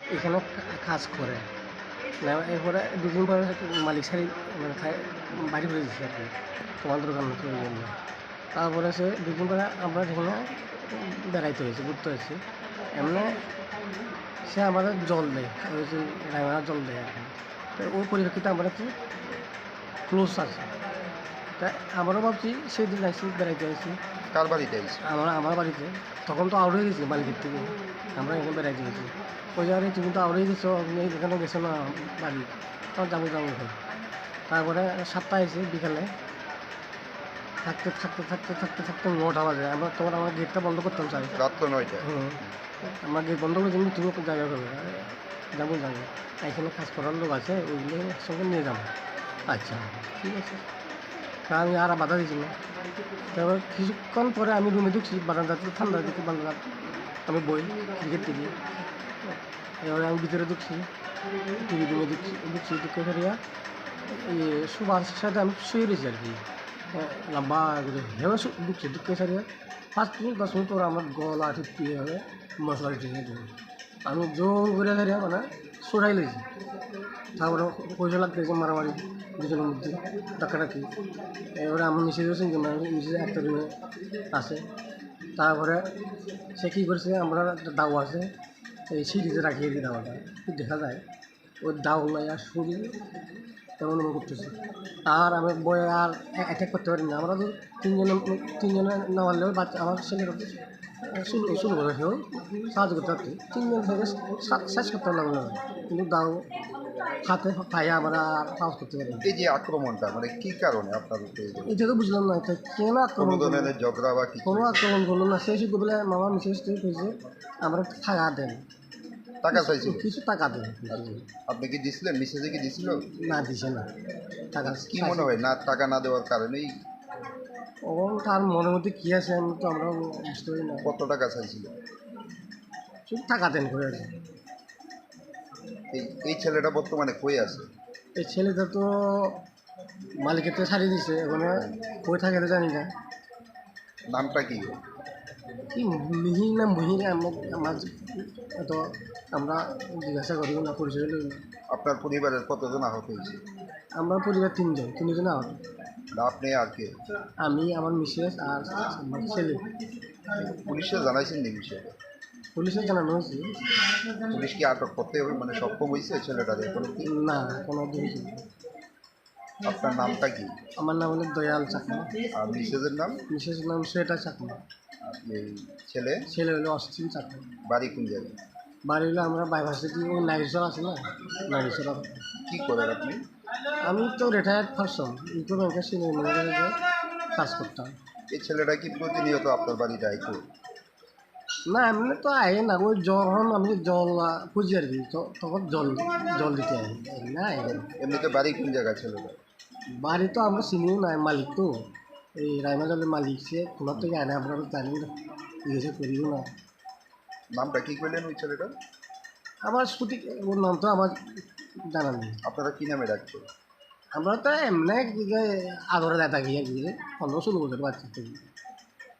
এখানে কাজ করে। এরপরে দুদিন পরে মালিক সারি মানে বাড়ি করে দিচ্ছে আর কি মতো ওই জন্য। তারপরে সে দুদিন পরে আমরা সেখানে বেড়াইতে হয়েছে ঘুরতে হয়েছে এমনি সে আমাদের জল দেয় ওই যে জল দেয় আর কি। তো ওই পরিপ্রেক্ষিতে আমরা একটু ক্লোজ আছে। তাই আমারও ভাবছি সেই দিন আসছি বেড়াইতে আসছি কার বাড়িতে আমার বাড়িতে। তখন তো আউট হয়ে গেছি মালিকের থেকে আমরা এখানে বেড়াইতে গেছি। ওই জায়গায় তুমি তো আউট হয়ে গেছো এখানে গেছো না বাড়ি? তখন যাব যাব এখন। তারপরে সাতটা এসে বিকালে থাকতে থাকতে থাকতে থাকতে থাকতে নটা বাজে। আমরা তোমার আমার গেটটা বন্ধ করতাম চাই রাত্র নয়টা হুম। আমার গেট বন্ধ করে তুমি তুমি জায়গা করবে যাব যাব। এখানে কাজ করার লোক আছে ওইগুলো একসঙ্গে নিয়ে যাব। আচ্ছা ঠিক আছে। আমি আর বাধা দিচ্ছি না। তারপর কিছুক্ষণ পরে আমি রুমে ঢুকছি বারান্দাতে ঠান্ডা দিকে বারান্দা আমি বই ক্রিকেট টিভি এবারে আমি ভিতরে ঢুকছি টিভি রুমে ঢুকছি ঢুকছি, ঢুকে ফেরিয়া এই সুভাষের সাথে আমি শুয়ে রয়েছি আর কি। লম্বা করে শু- ঢুকছি, ঢুকে সারিয়া পাঁচ মিনিট, দশ মিনিট পরে আমার গলা টিপি হবে, মশলা টিপে দেবে আমি জোর করে সারিয়া মানে সরাই লেছি তারপরে পয়সা লাগতেছে মারামারি। দুজনের মধ্যে ডাকাডাকি এবারে আমার মিসেজ হয়েছেন যে মিসেজ একটা রুমে আছে। তারপরে সে কী করছে, আমরা একটা দাও আছে, এই সিঁড়িতে রাখিয়ে দিই দাওয়াটা। দেখা যায় ওই দাও নাই আর শরীর তেমন মনে করতেছে। আর আমি বয়ে আর অ্যাটাক করতে পারি না। আমরা তো তিনজনে তিনজনে না মারলেও বাচ্চা, আমার ছেলে শুরু শুরু করে সাহায্য করতে পারতো? তিনজন থেকে শেষ করতে পারলাম না। কিন্তু দাও হাতে পায়ে আমরা সাহস করতে পারি এই যে আক্রমণটা মানে কি কারণে আপনার উপরে এটা তো বুঝলাম না এটা কেন আক্রমণ করল? ধরনের ঝগড়া বা কোনো আক্রমণ করল না। সেই শুধু বলে মামা মিসেস থেকে কইছে আমরা টাকা দেন। টাকা চাইছিল? কিছু টাকা দেন। আপনি কি দিছিলেন? মিসেজে কি দিছিল? না দিছে না। টাকা কি মনে হয় না টাকা না দেওয়ার কারণেই? ও তার মনের মধ্যে কী আছে আমি তো আমরা বুঝতে পারি না। কত টাকা চাইছিল? শুধু টাকা দেন করে আছে। এই এই ছেলেটা বর্তমানে কই আছে? এই ছেলেটা তো মালিকের তো ছাড়িয়ে দিছে ওখানে কই থাকে তো জানি না। নামটা কি? কি মিহি না মুহি না আমার আমার তো আমরা জিজ্ঞাসা করি না পরিচয় লই না। আপনার পরিবারের কতজন আহত হয়েছে? আমরা পরিবার তিনজন তিনজন আহত। না আপনি আর কে? আমি আমার মিসেস আর আমার ছেলে। পুলিশে জানাইছেন নি বিষয়ে পুলিশে জানানো হয়েছে। পুলিশ কি আটক করতে হবে? মানে সক্ষম হয়েছে ছেলেটার এখন কি? না কোনো দিন আপনার নামটা কি? আমার নাম হলো দয়াল চাকমা। আর মিসেজের নাম? মিসেস নাম শ্বেতা চাকমা। এই ছেলে? ছেলে হলো অস্থির চাকমা। বাড়ি কোন জায়গায়? বাড়ি হলো আমরা বাইভার্সিটি ওই নাগেশ্বর আছে না? নাগেশ্বর কি করেন আপনি? আমি তো রিটায়ার্ড পারসন ইউকো ব্যাংকের সিনিয়র ম্যানেজারে কাজ করতাম। এই ছেলেটা কি প্রতিনিয়ত আপনার বাড়িতে আইতো? না এমনি তো আয় না ওই আমি জল আহ, খুঁজি আর কি তো- তখন জল জল দিতে আয় না। এমনিতে বাড়ি কোন জায়গায় ছেলেটা বাড়ি তো আমরা চিনিও না মালিক তো। এই রায়মা জলের মালিক সে কোনার থেকে আয় না আমরা তো জানি না। জিজ্ঞাসা করিও না। নামটা কি করলেন ওই ছেলেটা আমার সঠিক ওর নাম তো আমার জানা নেই। আপনারা কি নামে ডাকছে আমরা তো এমনি আদরে দেয় থাকি আর কি পনেরো ষোলো বছর বাচ্চা থেকে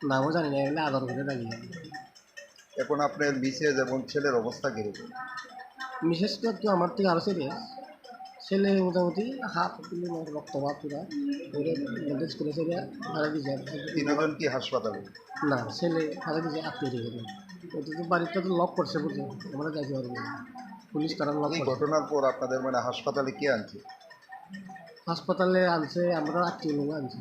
নামও জানি না এমনি আদর করে থাকি এখন আপনার মিসেজ এবং ছেলের অবস্থা কীরকম? করে একটু আমার থেকে আরও সিরিয়াস ছেলে মোটামুটি হাত রক্তপাত পুরা। করে ছেলে হারা তিনজন কি হাসপাতালে? না ছেলে হারা দিয়েছে আত্মীয় করে ওটা তো বাড়িটা তো লক করছে বুঝলি আমরা যাইতে পারব না। পুলিশ তারা লক ঘটনার পর আপনাদের মানে হাসপাতালে কে আনছে? হাসপাতালে আনছে আমরা আত্মীয় লোক আনছি।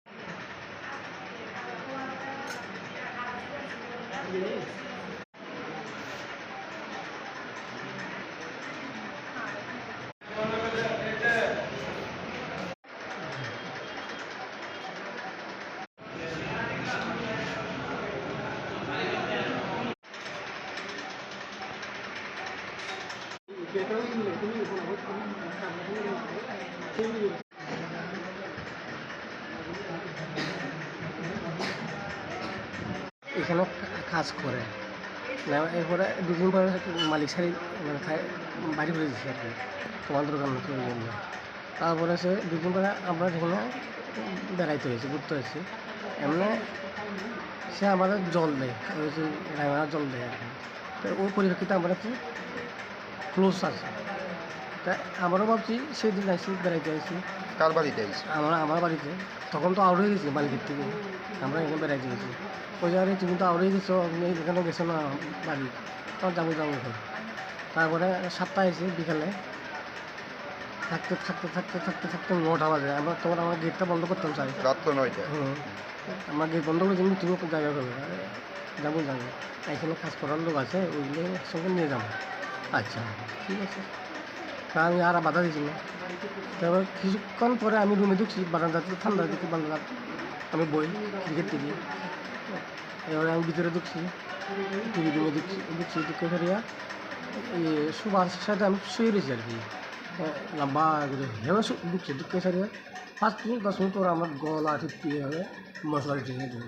এখানে কাজ করে। এরপরে দুদিন পরে মালিক সারি মানে বাড়ি করে দিচ্ছে আর কি, তোমার দোকান নতুন জন্য। তারপরে সে দুদিন পরে আমরা সেখানে বেড়াইতে হয়েছি, ঘুরতে হয়েছি, এমনি সে আমাদের জল দেয়, ওই রায়মারা জল দেয় আর কি। তো ওই পরিপ্রেক্ষিতে আমরা একটু ক্লোজ আছে। তা আমারও ভাবছি সেদিন আসছি বেড়াইতে আসছি কার বাড়িতে আইছে আমরা আমার বাড়িতে। তখন তো আউট হয়ে গেছি মালিকের থেকে। আমরা এখানে বেড়াইতে গেছি। ওই জায়গায় তুমি তো আউট হয়ে গেছো এখানে গেছো না বাড়ি। তখন যাব যাব। তারপরে সাতটা এসে বিকালে থাকতে থাকতে থাকতে থাকতে থাকতে নটা বাজে। আমরা তোমার আমার গেটটা বন্ধ করতাম চাই রাত্র নয়টা হুম। আমার গেট বন্ধ করে তুমি তুমি জায়গা করবে। যাব যাব। এখানে কাজ করার লোক আছে ওইগুলো সঙ্গে নিয়ে যাব। আচ্ছা ঠিক আছে। তা আমি আর বাধা দিচ্ছি না। তারপর কিছুক্ষণ পরে আমি রুমে ঢুকছি, বারান্দাতে ঠান্ডা দিকে বারান্দা আমি বই ক্রিকেট টিভি এবারে আমি ভিতরে ঢুকছি টিভি রুমে ঢুকছি ঢুকছি, ঢুকে ফেরিয়া সুভাষের সাথে আমি শুয়ে রয়েছি আর কি। লম্বা করে হেবে ঢুকছে, ঢুকে ফেরিয়া পাঁচ মিনিট, দশ মিনিট পর আমার গলা ঠিক ইয়ে হবে মশলা টিকে দেবে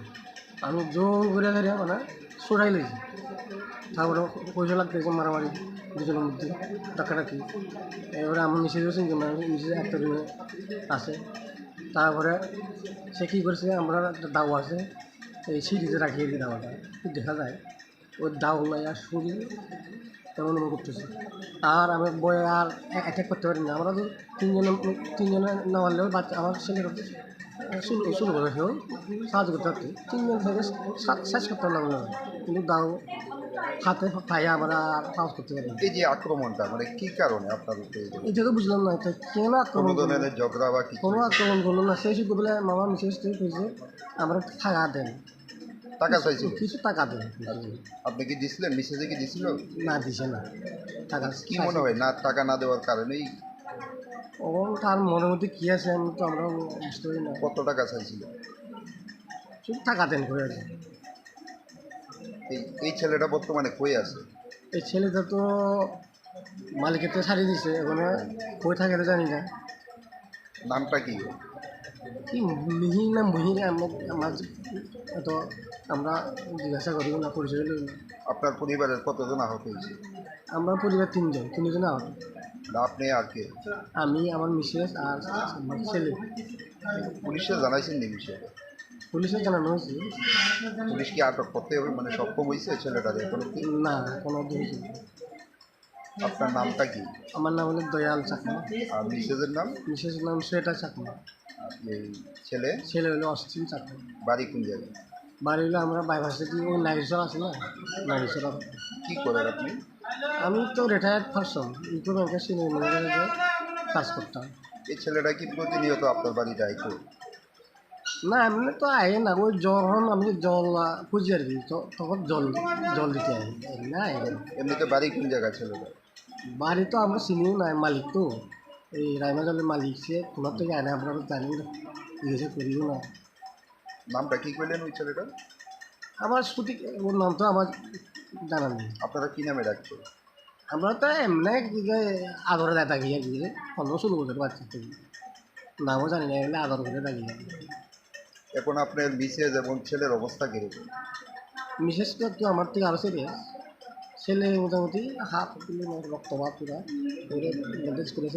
আমি জোর করে ফেরিয়া মানে সরাই লেছি তারপরে পয়সা লাগতেছে মারামারি। দুজনের মধ্যে টাকাটাকি। এবারে আমার মিসেজ হয়েছেন যে মিসেজ একটা রুমে আছে তারপরে সে কী করেছে, আমরা একটা দাও আছে, এই সিঁড়িতে রাখিয়ে দিই দাওয়াটা। দেখা যায়, ওই দাও নাই আর শরীর তেমন মনে করতেছে। আর আমি বয়ে আর অ্যাটাক করতে পারি না আমরা তো তিনজনে তিনজনে না মারলেও বাচ্চা, আমার ছেলের শুরু শুরু করে সেও সাহায্য করতে পারতো। তিনজন থেকে শেষ করতে পারলাম না কিন্তু দাও হাতে পায়ে আমরা সাহস করতে পারি এই যে আক্রমণটা মানে কি কারণে আপনার উপরে এটা তো বুঝলাম না এটা কেন কোনো আক্রমণ করল? ধরনের ঝগড়া বা কিছু? কোনো আক্রমণ করল না। সেই শুধু বলে মামা মিসেস থেকে কইছে আমরা টাকা দেন। টাকা চাইছিল? কিছু টাকা দেন। আপনি কি দিছিলেন? মেসেজে কি দিছিল? না দিছে না। টাকা কি মনে হয়? না টাকা না দেওয়ার কারণেই? ও তার মনের মধ্যে কী আছে আমি তো আমরা বুঝতে পারি না। কত টাকা চাইছিল? শুধু টাকা দেন করে আছে এই এই ছেলেটা বর্তমানে কই আছে? এই ছেলেটা তো মালিকের তো ছাড়িয়ে দিছে ওখানে কই থাকে তো জানি না। নামটা কি? কি মিহি না মুহি আমার এত আমরা জিজ্ঞাসা করি না পরিচয় লই না। আপনার পরিবারের কতজন আহত হয়েছে? আমরা পরিবার তিনজন তিনজন আহত। আপনি আর কে? আমি আমার মিসেস আর আমার ছেলে। পুলিশে জানাইছেন নি বিষয়ে পুলিশে জানানো হয়েছে। পুলিশ কি আটক করতে হবে? মানে সক্ষম হয়েছে ছেলেটার এখনও কি না কোনো নেই। আপনার নামটা কি? আমার নাম হলো দয়াল চাকমা। আর মিসেজের নাম? মিসেস নাম শ্বেতা চাকমা। আর এই ছেলে? ছেলে হলো অশ্বিন চাকমা। বাড়ি কোন জায়গায়? বাড়ি হলো আমরা দিয়ে ওই নাগেশ্বর আছে না? নাগেশ্বর কি করেন আপনি? আমি তো রিটায়ার্ড পারসন ইউকো ব্যাংকের সিনিয়র ম্যানেজারে কাজ করতাম। এই ছেলেটা কি প্রতিনিয়ত আপনার বাড়িতে আইতো? না এমনি তো আয়ে না ওই যখন আমি জল আহ, খুঁজি আর কি তো- তখন জল জল দিতে আয়ে না। এমনিতে বাড়ি কোন জায়গায় ছেলেটা বাড়ি তো আমরা চিনিও না মালিক তো এই রায়মা জলের মালিক সে তোমার থেকে আয় না আমরা জানি না জিজ্ঞাসা করিও না। নামটা কি করলেন ওই ছেলেটা আমার সঠিক ওর নাম তো আমার জানা নেই। আপনারা কি নামে ডাকছে আমরা তো এমনি আদরে দেয় থাকি আর কি যে পনেরো ষোলো বছর বাচ্চা থেকে নামও জানি না এমনি আদর করে থাকি এখন আপনার মিসেজ এবং ছেলের অবস্থা কীরকম? করে একটু আমার থেকে আরও সিরিয়াস ছেলে মোটামুটি হাত তুলে রক্তপাত পুরা করে ব্যান্ডেজ করে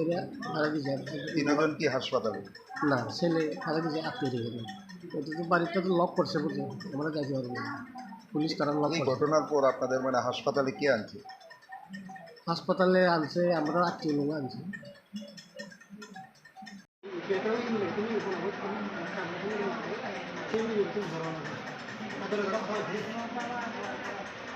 তিনজন কি হাসপাতালে? না ছেলে হারা দিয়েছে আত্মীয় রেখে ওটা তো বাড়িতে তো লক করছে বুঝছ আমরা যাইতে পারব না। পুলিশ তারা লক ঘটনার পর আপনাদের মানে হাসপাতালে কে আনছে? হাসপাতালে আনছে আমরা আত্মীয় লোক আনছি। ભરવાનું